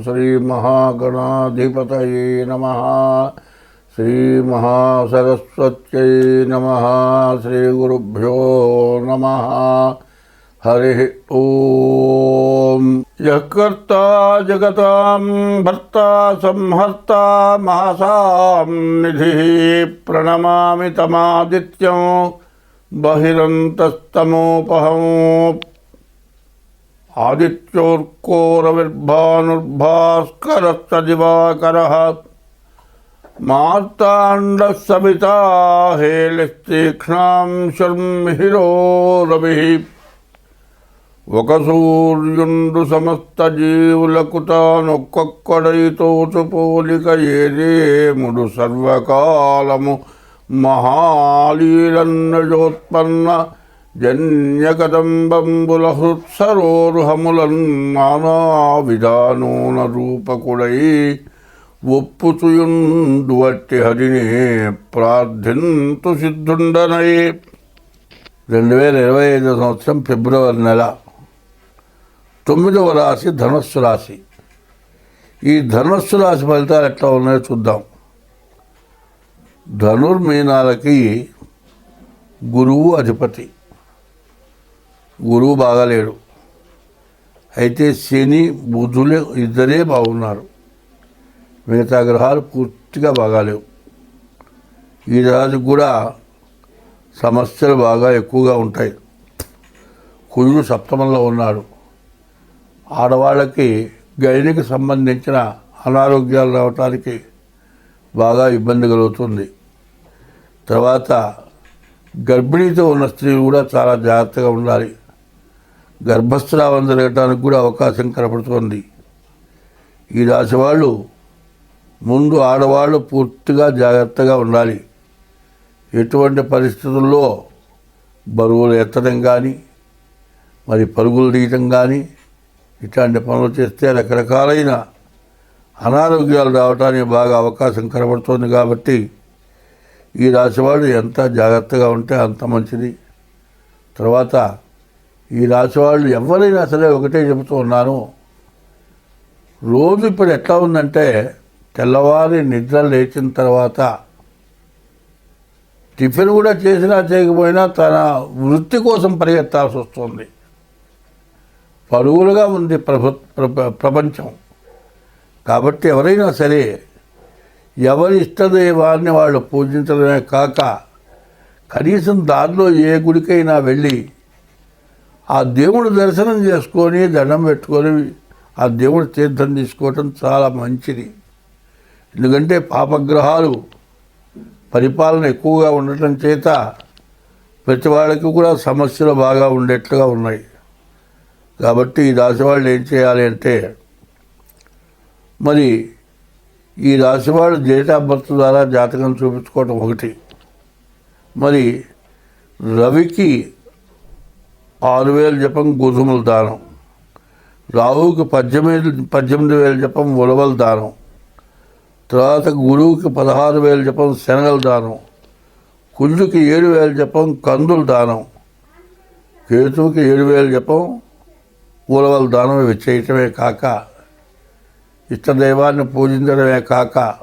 श्री महागणाधिपत नम। श्री महासरस्वत नम। श्रीगुरुभ्यो नमः। नम ॐ। यः जगता, भर्ता संहर्ता महासा निधि प्रणमा तमादित्यं। बहिंतमोपह आदित्योर्कोरविर्भानुर्भास्करश्च दिवाकरः मार्ताण्डः समिता हेलिस्तीक्ष्णां शर्मिहिरो रविः ఒకసూర్యుండు సమస్త జీవులకుతానొక్కొక్కడైతోచు పోలిక ఏదేముడు సర్వకాలము మహాలీలన్నజోత్పన్న జన్యకదంబంబుల హృత్సరోరుహములన్ రూపకుడై ఒప్పుచుయుండువట్టి హరిని ప్రార్థింతు సిద్ధుండనై. రెండు వేల ఇరవై ఐదో సంవత్సరం ఫిబ్రవరి నెల తొమ్మిదవ రాశి ధనస్సు రాశి. ఈ ధనస్సు రాశి ఫలితాలు ఎట్లా ఉన్నాయో చూద్దాం. ధనుర్మీనాలకి గురువు అధిపతి. గురువు బాగాలేడు. అయితే శని బుధులు ఇద్దరే బాగున్నారు. మిగతా గ్రహాలు పూర్తిగా బాగాలేవు. ఈ రాజు కూడా సమస్యలు బాగా ఎక్కువగా ఉంటాయి. కుజుడు సప్తమంలో ఉన్నాడు. ఆడవాళ్ళకి గైనికి సంబంధించిన అనారోగ్యాలు రావటానికి బాగా ఇబ్బంది కలుగుతుంది. తర్వాత గర్భిణీతో ఉన్న స్త్రీలు కూడా చాలా జాగ్రత్తగా ఉండాలి. గర్భస్రావం జరగటానికి కూడా అవకాశం కనపడుతోంది. ఈ రాశి వాళ్ళు ముందు ఆడవాళ్ళు పూర్తిగా జాగ్రత్తగా ఉండాలి. ఎటువంటి పరిస్థితుల్లో బరువులు ఎత్తడం కానీ మరి పరుగులు తీయటం కానీ ఇట్లాంటి పనులు చేస్తే రకరకాలైన అనారోగ్యాలు రావడానికి బాగా అవకాశం కనబడుతోంది కాబట్టి ఈ రాశివాళ్ళు ఎంత జాగ్రత్తగా ఉంటే అంత మంచిది. తర్వాత ఈ రాశివాళ్ళు ఎవరైనా సరే ఒకటే చెబుతూ ఉన్నాను. రోజు ఇప్పుడు ఎట్లా ఉందంటే తెల్లవారి నిద్ర లేచిన తర్వాత టిఫిన్ కూడా చేసినా చేయకపోయినా తన వృత్తి కోసం పరిగెత్తాల్సి వస్తుంది. పరుగులుగా ఉంది ప్రభు ప్రపంచం. కాబట్టి ఎవరైనా సరే ఎవరి ఇష్టదైవాన్ని వాళ్ళు పూజించడమే కాక కనీసం దారిలో ఏ గుడికైనా వెళ్ళి ఆ దేవుడు దర్శనం చేసుకొని దండం పెట్టుకొని ఆ దేవుడి తీర్థం తీసుకోవటం చాలా మంచిది. ఎందుకంటే పాపగ్రహాలు పరిపాలన ఎక్కువగా ఉండటం చేత ప్రతి వాళ్ళకి కూడా సమస్యలు బాగా ఉండేట్లుగా ఉన్నాయి. కాబట్టి ఈ రాశి వాళ్ళు ఏం చేయాలి అంటే మరి ఈ రాశి వాళ్ళు డేట్ ఆఫ్ బర్త్ ద్వారా జాతకం చూపించుకోవటం ఒకటి. మరి రవికి ఆరు వేలు జపం గోధుమల దానం. రాహువుకి పద్దెనిమిది పద్దెనిమిది వేలు జపం ఉలవల దానం. తర్వాత గురువుకి పదహారు వేలు జపం శనగల దానం. కుజుకి ఏడు వేలు జపం కందుల దానం. కేతువుకి ఏడు వేలు జపం ఉలవల దానం ఇవి చేయటమే కాక. ఇష్టదైవాన్ని పూజించడమే కాక.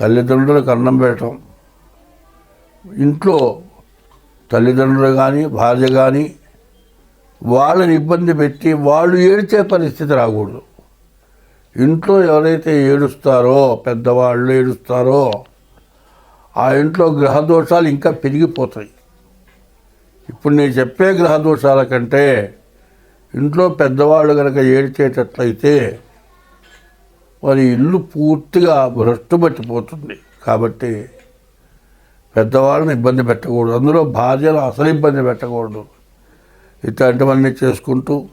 తల్లిదండ్రులకు అన్నం పెట్టడం. ఇంట్లో తల్లిదండ్రులు కానీ భార్య కానీ వాళ్ళని ఇబ్బంది పెట్టి వాళ్ళు ఏడ్చే పరిస్థితి రాకూడదు. ఇంట్లో ఎవరైతే ఏడుస్తారో పెద్దవాళ్ళు ఏడుస్తారో ఆ ఇంట్లో గ్రహ దోషాలు ఇంకా పెరిగిపోతాయి. ఇప్పుడు నేను చెప్పే గ్రహ దోషాల కంటే ఇంట్లో పెద్దవాళ్ళు కనుక ఏడ్చేటట్లయితే మరి ఇల్లు పూర్తిగా భ్రష్టు పట్టిపోతుంది కాబట్టి పెద్దవాళ్ళని ఇబ్బంది పెట్టకూడదు. అందులో భార్యలు అసలు ఇబ్బంది పెట్టకూడదు. ఇట్లాంటివన్నీ చేసుకుంటూ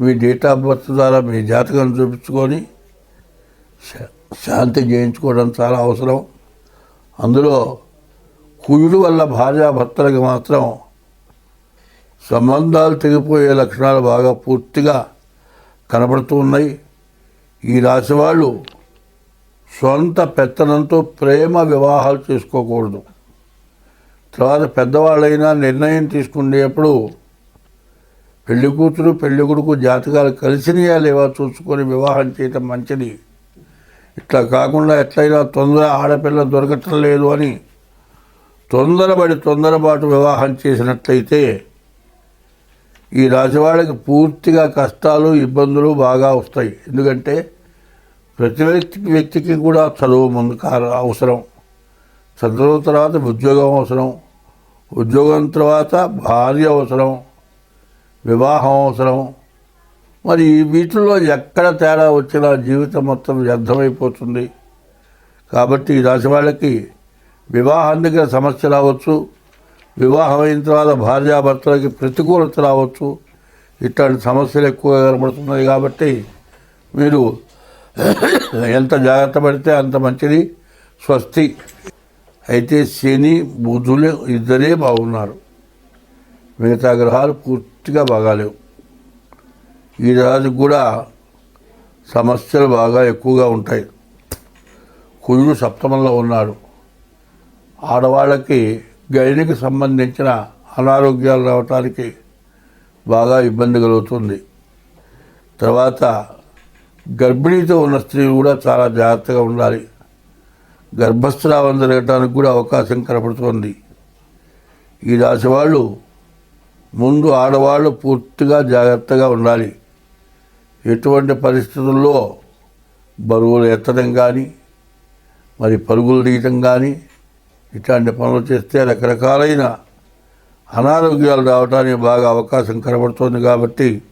మీ డేట్ ఆఫ్ బర్త్ ద్వారా మీ జాతకం చూపించుకొని శా- శాంతి చేయించుకోవడం చాలా అవసరం. అందులో కుయుడు వల్ల భార్యాభర్తలకు మాత్రం సంబంధాలు తెగిపోయే లక్షణాలు బాగా పూర్తిగా కనబడుతూ ఉన్నాయి. ఈ రాశి వాళ్ళు సొంత పెత్తనంతో ప్రేమ వివాహాలు చేసుకోకూడదు. తర్వాత పెద్దవాళ్ళైనా నిర్ణయం తీసుకునేటప్పుడు పెళ్ళి కూతురు పెళ్ళి కొడుకు జాతకాలు కలిసినయా లేవా చూసుకొని వివాహం చేయటం మంచిది. ఇట్లా కాకుండా ఎట్లయినా తొందర ఆడపిల్ల దొరకటం లేదు అని తొందరపడి తొందరపాటు వివాహం చేసినట్లయితే ఈ రాశివాళ్ళకి పూర్తిగా కష్టాలు ఇబ్బందులు బాగా వస్తాయి. ఎందుకంటే ప్రతి వ్యక్తికి వ్యక్తికి కూడా చదువు ముందు అవసరం. చదువు తర్వాత ఉద్యోగం అవసరం. ఉద్యోగం తర్వాత భార్య అవసరం వివాహం అవసరం. మరి వీటిల్లో ఎక్కడ తేడా వచ్చినా జీవితం మొత్తం వ్యర్థమైపోతుంది. కాబట్టి ఈ రాశి వాళ్ళకి వివాహం దగ్గర సమస్య రావచ్చు. వివాహం అయిన తర్వాత భార్యాభర్తలకి ప్రతికూలత రావచ్చు. ఇట్లాంటి సమస్యలు ఎక్కువగా కనబడుతున్నాయి కాబట్టి మీరు ఎంత జాగ్రత్త పడితే అంత మంచిది. స్వస్తి. అయితే శని బుధులు ఇద్దరే బాగున్నారు. మిగతా గ్రహాలు పూర్తిగా బాగాలేవు. ఈ రాజు కూడా సమస్యలు బాగా ఎక్కువగా ఉంటాయి. కుజుడు సప్తమంలో ఉన్నాడు. ఆడవాళ్ళకి గైనికి సంబంధించిన అనారోగ్యాలు రావటానికి బాగా ఇబ్బంది కలుగుతుంది. తర్వాత గర్భిణీతో ఉన్న స్త్రీలు కూడా చాలా జాగ్రత్తగా ఉండాలి. గర్భస్రావం జరగటానికి కూడా అవకాశం కనపడుతోంది. ఈ రాశి వాళ్ళు ముందు ఆడవాళ్ళు పూర్తిగా జాగ్రత్తగా ఉండాలి. ఎటువంటి పరిస్థితుల్లో బరువులు ఎత్తడం కానీ మరి పరుగులు తీయటం కానీ ఇట్లాంటి పనులు చేస్తే రకరకాలైన అనారోగ్యాలు రావడానికి బాగా అవకాశం కనబడుతోంది కాబట్టి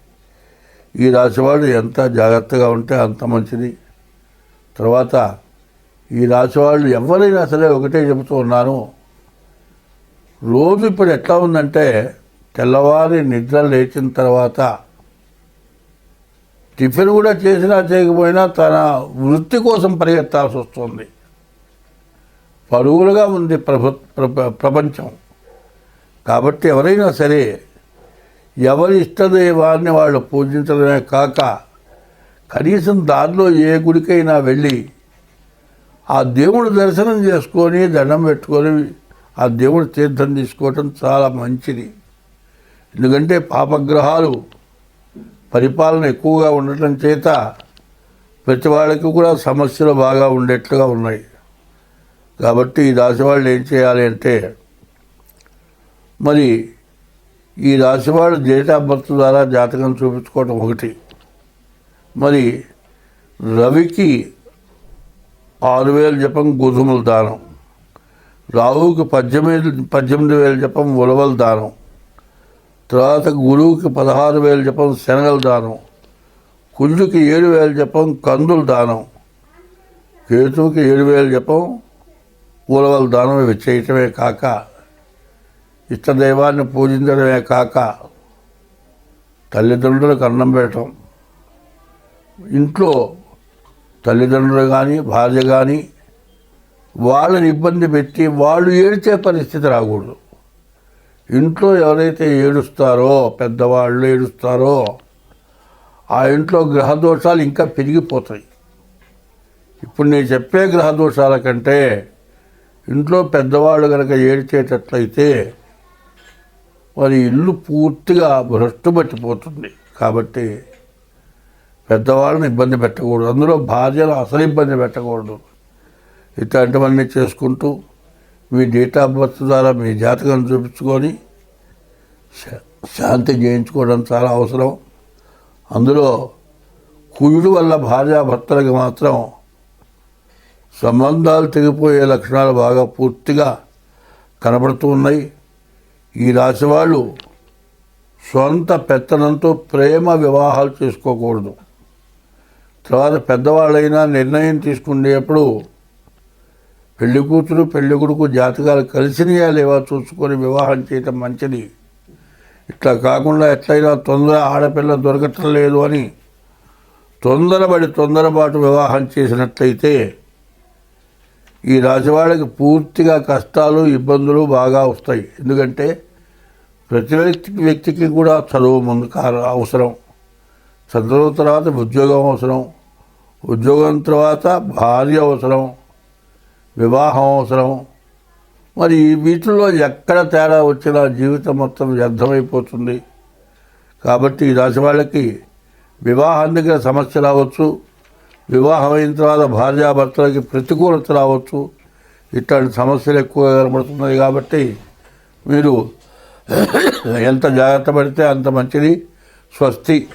ఈ రాశి వాళ్ళు ఎంత జాగ్రత్తగా ఉంటే అంత మంచిది. తర్వాత ఈ రాసి వాళ్ళు ఎవరైనా సరే ఒకటే చెబుతూ ఉన్నాను. రోజు ఇప్పుడు ఎట్లా ఉందంటే తెల్లవారి నిద్ర లేచిన తర్వాత టిఫిన్ కూడా చేసినా చేయకపోయినా తన వృత్తి కోసం పరిగెత్తాల్సి వస్తుంది. పరుగులుగా ఉంది ప్రపంచం. కాబట్టి ఎవరైనా సరే ఎవరి ఇష్టదైవాన్ని వాళ్ళు పూజించడమే కాక కనీసం దారిలో ఏ గుడికైనా వెళ్ళి ఆ దేవుడు దర్శనం చేసుకొని దండం పెట్టుకొని ఆ దేవుడు తీర్థం తీసుకోవటం చాలా మంచిది. ఎందుకంటే పాపగ్రహాలు పరిపాలన ఎక్కువగా ఉండటం చేత ప్రతి వాళ్ళకి కూడా సమస్యలు బాగా ఉండేట్లుగా ఉన్నాయి. కాబట్టి ఈ రాశి వాళ్ళు ఏం చేయాలి అంటే మరి ఈ రాశి వాళ్ళు డేట్ ఆఫ్ బర్త్ ద్వారా జాతకం చూపించుకోవటం ఒకటి. మరి రవికి ఆరు వేలు జపం గోధుమల దానం. రాహువుకి పద్దెనిమిది పద్దెనిమిది వేలు జపం ఉలవల దానం. తర్వాత గురువుకి పదహారు వేలు జపం శనగల దానం. కుజుకి ఏడు వేలు జపం కందుల దానం. కేతువుకి ఏడు వేలు జపం ఉలవల దానం ఇవి చేయటమే కాక ఇష్టదైవాన్ని పూజించడమే కాక తల్లిదండ్రులకు అన్నం పెట్టడం. ఇంట్లో తల్లిదండ్రులు కానీ భార్య కానీ వాళ్ళని ఇబ్బంది పెట్టి వాళ్ళు ఏడ్చే పరిస్థితి రాకూడదు. ఇంట్లో ఎవరైతే ఏడుస్తారో పెద్దవాళ్ళు ఏడుస్తారో ఆ ఇంట్లో గ్రహ దోషాలు ఇంకా పెరిగిపోతాయి. ఇప్పుడు నేను చెప్పే గ్రహ దోషాల కంటే ఇంట్లో పెద్దవాళ్ళు కనుక ఏడ్చేటట్లయితే వారి ఇల్లు పూర్తిగా భ్రష్టు పట్టిపోతుంది కాబట్టి పెద్దవాళ్ళని ఇబ్బంది పెట్టకూడదు. అందులో భార్యలు అసలు ఇబ్బంది పెట్టకూడదు. ఇట్లాంటివన్నీ చేసుకుంటూ మీ డేట్ ఆఫ్ బర్త్ ద్వారా మీ జాతకం చూపించుకొని శాంతి చేయించుకోవడం చాలా అవసరం. అందులో కుయుడు వల్ల భార్యాభర్తలకు మాత్రం సంబంధాలు తెగిపోయే లక్షణాలు బాగా పూర్తిగా కనబడుతూ ఉన్నాయి. ఈ రాశి వాళ్ళు సొంత పెత్తనంతో ప్రేమ వివాహాలు చేసుకోకూడదు. తర్వాత పెద్దవాళ్ళైనా నిర్ణయం తీసుకునేటప్పుడు పెళ్ళి కూతురు పెళ్ళి కొడుకు జాతకాలు కలిసినయా లేవా చూసుకొని వివాహం చేయటం మంచిది. ఇట్లా కాకుండా ఎట్లయినా తొందర ఆడపిల్ల దొరకటం లేదు అని తొందరపడి తొందరపాటు వివాహం చేసినట్లయితే ఈ రాజవాళ్ళకి పూర్తిగా కష్టాలు ఇబ్బందులు బాగా వస్తాయి. ఎందుకంటే ప్రతి వ్యక్తికి వ్యక్తికి కూడా చదువు ముందు అవసరం. చదువు తర్వాత ఉద్యోగం అవసరం. ఉద్యోగం తర్వాత భార్య అవసరం. వివాహం అవసరం. మరి వీటిల్లో ఎక్కడ తేడా వచ్చినా జీవితం మొత్తం వ్యర్థమైపోతుంది. కాబట్టి ఈ రాశి వాళ్ళకి వివాహం దగ్గర సమస్య రావచ్చు. వివాహం అయిన తర్వాత భార్యాభర్తలకి ప్రతికూలత రావచ్చు. ఇట్లాంటి సమస్యలు ఎక్కువగా కనబడుతున్నాయి కాబట్టి మీరు ఎంత జాగ్రత్త పడితే అంత మంచిది. స్వస్తి.